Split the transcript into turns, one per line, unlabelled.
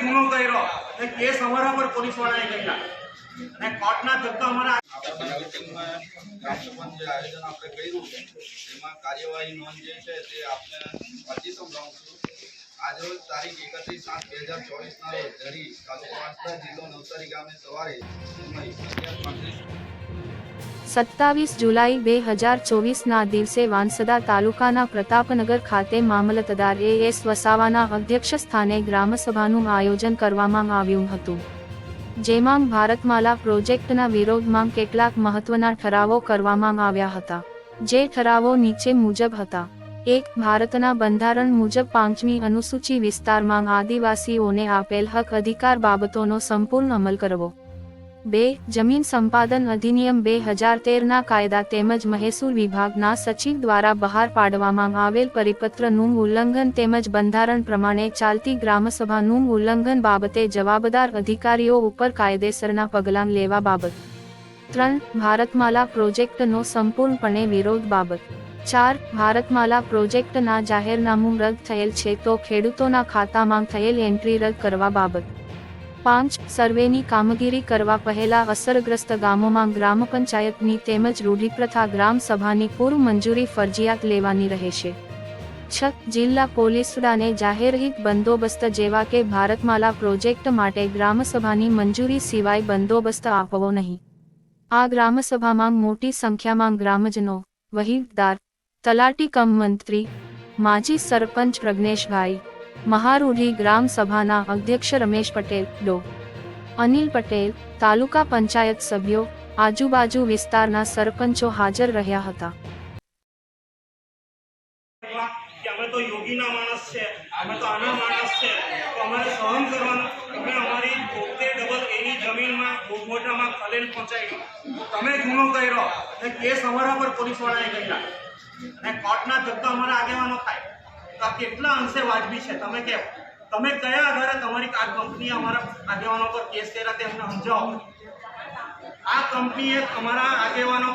ગુનો કર્યો. અને કેસ અમારા પર પોલીસ વાળાએ કર્યા. અને કોર્ટના ધક્કા અમારા
કર્યું એમાં કાર્યવાહી નોંધ જે છે તે આપણે આજરોજ તારીખ એકત્રીસ સાત બે હજાર ચોવીસના રોજ ધરી તાલુકો જિલ્લો નવસારી ગામે સવારે
સત્તાવીસ જુલાઈ બે હજાર ચોવીસના દિવસે વાંસદા તાલુકાના પ્રતાપનગર ખાતે મામલતદાર એ એસ વસાવાના અધ્યક્ષ સ્થાને ગ્રામસભાનું આયોજન કરવામાં આવ્યું હતું. જેમાં ભારતમાલા પ્રોજેક્ટના વિરોધમાં કેટલાક મહત્વના ઠરાવો કરવામાં આવ્યા હતા. જે ઠરાવો નીચે મુજબ હતા. એક, ભારતના બંધારણ મુજબ પાંચમી અનુસૂચિ વિસ્તારમાં આદિવાસીઓને આપેલ હક અધિકાર બાબતોનો સંપૂર્ણ અમલ કરવો. બે, જમીન સંપાદન અધિનિયમ બે હજાર તેરના કાયદા તેમજ મહેસૂલ વિભાગના સચિવ દ્વારા બહાર પાડવામાં આવેલ પરિપત્રનું ઉલ્લંઘન તેમજ બંધારણ પ્રમાણે ચાલતી ગ્રામસભાનું ઉલ્લંઘન બાબતે જવાબદાર અધિકારીઓ ઉપર કાયદેસરના પગલાં લેવા બાબત. ત્રણ, ભારતમાલા પ્રોજેક્ટનો સંપૂર્ણપણે વિરોધ બાબત. ચાર, ભારતમાલા પ્રોજેક્ટના જાહેરનામું રદ થયેલ છે તો ખેડૂતોના ખાતામાં થયેલ એન્ટ્રી રદ કરવા બાબત. પાંચ સર્વેની કામગીરી કરવા પહેલા અસરગ્રસ્ત ગામોમાં ગ્રામ પંચાયતની તેમજ રૂઢિપ્રથા ગ્રામ સભાની પૂર્વ મંજૂરી ફરજિયાત લેવાની રહેશે. છ જિલ્લા પોલીસ વડાને જાહેર બંદોબસ્ત જેવા કે ભારતમાલા પ્રોજેક્ટ માટે ગ્રામસભાની મંજૂરી સિવાય બંદોબસ્ત આપવો નહીં. આ ગ્રામસભામાં મોટી સંખ્યામાં ગ્રામજનો, વહીવટદાર, તલાટી કમ મંત્રી, માજી સરપંચ પ્રજ્ઞેશભાઈ મહારૂઢી ગ્રામ સભાના અધ્યક્ષ રમેશ પટેલ, ડો. અનિલ પટેલ, તાલુકા પંચાયત સભ્યો, આજુબાજુ વિસ્તારના સરપંચો હાજર રહ્યા હતા.
તમે ગુનો કર્યો કેસ અમારા પર પોલીસ વાળાએ કર્યા કોર્ટના ધક્કા અમારા આગેવાનો થાય આ કેટલા અંશે વાજબી છે? તમે કેમ તમે કયા આધારે તમારી આ કંપનીએ અમારા આગેવાનો પર કેસ કર્યા તે અમને સમજાવો. આ કંપનીએ અમારા આગેવાનો